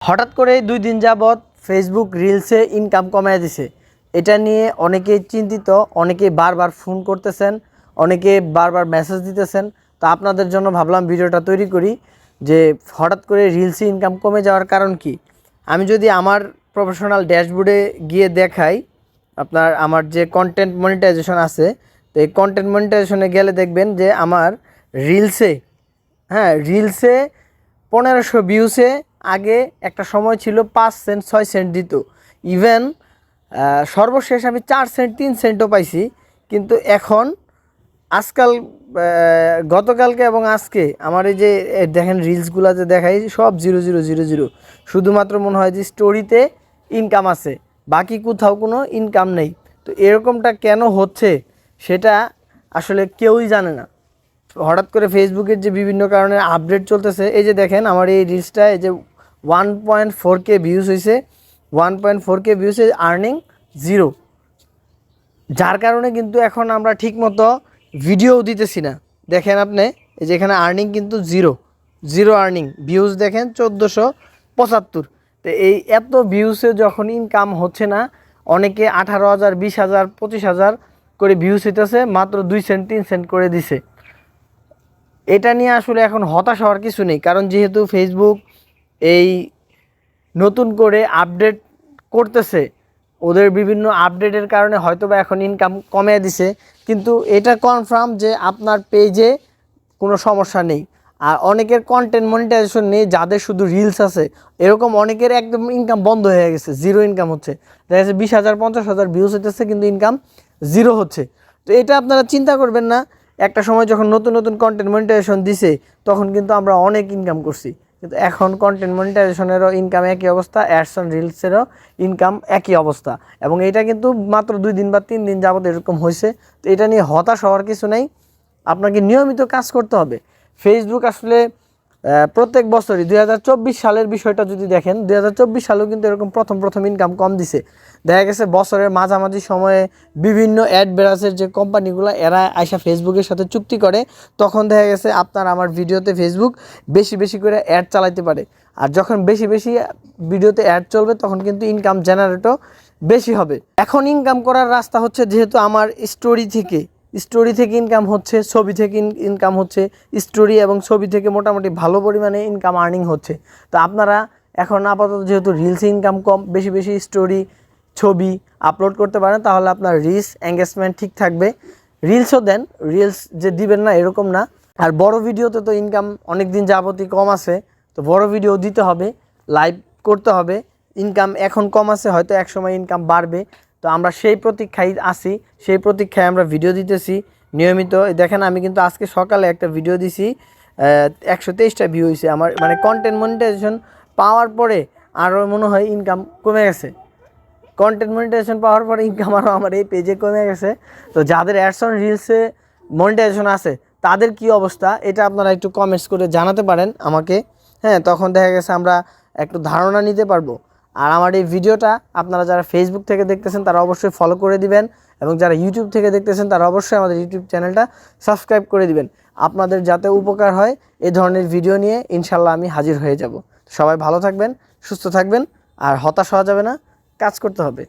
হঠাৎ করে দুই দিন যাবৎ ফেসবুক রিলসে ইনকাম কমায় দিছে। এটা নিয়ে অনেকেই চিন্তিত অনেকে বারবার ফোন করতেছেন, অনেকে বারবার মেসেজ দিতেছেন। তো আপনাদের জন্য ভাবলাম ভিডিওটা তৈরি করি যে হঠাৎ করে রিলসে ইনকাম কমে যাওয়ার কারণ কি? আমি যদি আমার প্রফেশনাল ড্যাশবোর্ডে গিয়ে দেখাই, আপনার আমার যে কন্টেন্ট মনিটাইজেশন আছে, তো এই কন্টেন্ট মনিটাইজেশনে গেলে দেখবেন যে আমার রিলসে হ্যাঁ রিলসে পনেরোশো ভিউসে আগে একটা সময় ছিল পাঁচ সেন্ট, ছয় সেন্ট দিত। ইভেন সর্বশেষ আমি চার সেন্ট, তিন সেন্টও পাইছি। কিন্তু এখন, আজকাল গতকালকে এবং আজকে, আমার এই যে দেখেন রিলসগুলো যে দেখাই, সব জিরো জিরো জিরো জিরো শুধুমাত্র মনে হয় যে স্টোরিতে ইনকাম আছে। বাকি কোথাও কোনো ইনকাম নেই। তো এরকমটা কেন হচ্ছে, সেটা আসলে কেউই জানে না। হঠাৎ করে ফেসবুকের যে বিভিন্ন কারণে আপডেট চলতেছে, এই যে দেখেন, আমার এই রিলসটা এই যে one point four K views হয়েছে ওয়ান পয়েন্ট ফোর কে ভিউসে আর্নিং জিরো যার কারণে কিন্তু এখন আমরা ঠিকমতো ভিডিও দিতেছি না। দেখেন আপনি, এই যে এখানে আর্নিং কিন্তু জিরো জিরো আর্নিং ভিউজ দেখেন চোদ্দোশো পঁচাত্তর। তো এই এত ভিউসে যখন ইনকাম হচ্ছে না, অনেকে আঠারো হাজার, বিশ হাজার, পঁচিশ হাজার করে ভিউস হইতেছে, মাত্র দুই সেন্ট তিন সেন্ট করে দিছে। এটা নিয়ে আসলে এখন হতাশ হওয়ার কিছু নেই, কারণ যেহেতু ফেসবুক এই নতুন করে আপডেট করতেছে, ওদের বিভিন্ন আপডেটের কারণে হয়তো বা এখন ইনকাম কমে দিছে, কিন্তু এটা কনফার্ম যে আপনার পেজে কোনো সমস্যা নেই। আর অনেকের কন্টেন্ট মনিটাইজেশন নেই, যাদের শুধু রিলস আছে, এরকম অনেকের একদম ইনকাম বন্ধ হয়ে গেছে জিরো ইনকাম হচ্ছে। দেখা যাচ্ছে বিশ হাজার, পঞ্চাশ হাজার ভিউজ হইতেছে, কিন্তু ইনকাম জিরো হচ্ছে। তো এটা আপনারা চিন্তা করবেন না, একটা সময় যখন নতুন নতুন কন্টেন্ট মনিটাইজেশন দিছে, তখন কিন্তু আমরা অনেক ইনকাম করছি। কিন্তু এখন কন্টেন্ট মনিটাইজেশনেরও ইনকাম একই অবস্থা অ্যাডস রিলসেরও ইনকাম একই অবস্থা। এবং এটা কিন্তু মাত্র দুই দিন বা তিন দিন যাবত এরকম হয়েছে তো এটা নিয়ে হতাশ হওয়ার কিছু নেই। আপনাকে নিয়মিত কাজ করতে হবে। ফেসবুক আসলে প্রত্যেক বছরই দুই হাজার চব্বিশ সালের বিষয়টা যদি দেখেন দু হাজার চব্বিশ সালেও কিন্তু এরকম প্রথম প্রথম ইনকাম কম দিছে। দেখা গেছে বছরের মাঝামাঝি সময়ে বিভিন্ন অ্যাড বেরাসের যে কোম্পানিগুলো এরা আইসা ফেসবুকের সাথে চুক্তি করে। তখন দেখা গেছে আপনার আমার ভিডিওতে ফেসবুক বেশি বেশি করে অ্যাড চালাইতে পারে। আর যখন বেশি বেশি ভিডিওতে অ্যাড চলবে, তখন কিন্তু ইনকাম জেনারেটও বেশি হবে। এখন ইনকাম করার রাস্তা হচ্ছে যেহেতু আমার স্টোরি থেকে স্টোরি থেকে ইনকাম হচ্ছে, ছবি থেকে ইনকাম হচ্ছে স্টোরি এবং ছবি থেকে মোটামুটি ভালো পরিমাণে ইনকাম আর্নিং হচ্ছে। তো আপনারা এখন আপাতত যেহেতু রিলসে ইনকাম কম, বেশি বেশি স্টোরি ছবি আপলোড করতে পারেন, তাহলে আপনার রিলস এঙ্গেজমেন্ট ঠিক থাকবে। রিলসও দেন রিলস যে দিবেন না এরকম না। আর বড় ভিডিওতে তো ইনকাম অনেক দিন যাবতই কম আছে, তো বড় ভিডিও দিতে হবে লাইভ করতে হবে। ইনকাম এখন কম আছে, হয়তো এক সময় ইনকাম বাড়বে। তো আমরা সেই প্রতীক্ষায় আছি, সেই প্রতীক্ষায় আমরা ভিডিও দিতেছি। নিয়মিত দেখেন আমি কিন্তু আজকে সকালে একটা ভিডিও দিছি একশো তেইশটা ভিউ হয়েছে আমার মানে কন্টেন্ট মনিটাইজেশন পাওয়ার পরে আরও মনে হয় ইনকাম কমে গেছে। কন্টেন্ট মনিটাইজেশন পাওয়ার পরে ইনকাম আরও আমার এই পেজে কমে গেছে। তো যাদের অ্যাডস অন রিলসে মনিটাইজেশন আছে, তাদের কি অবস্থা? এটা আপনারা একটু কমেন্টস করে জানাতে পারেন আমাকে। হ্যাঁ তখন দেখা গেছে আমরা একটু ধারণা নিতে পারব। আর আমার এই ভিডিওটা আপনারা যারা ফেসবুক থেকে দেখতেছেন, তারা অবশ্যই ফলো করে দিবেন এবং যারা ইউটিউব থেকে দেখতেছেন, তারা অবশ্যই আমাদের ইউটিউব চ্যানেলটা সাবস্ক্রাইব করে দিবেন। আপনাদের যাতে উপকার হয় এ ধরনের ভিডিও নিয়ে ইনশাল্লাহ আমি হাজির হয়ে যাব। সবাই ভালো থাকবেন, সুস্থ থাকবেন, আর হতাশ হওয়া যাবে না, কাজ করতে হবে।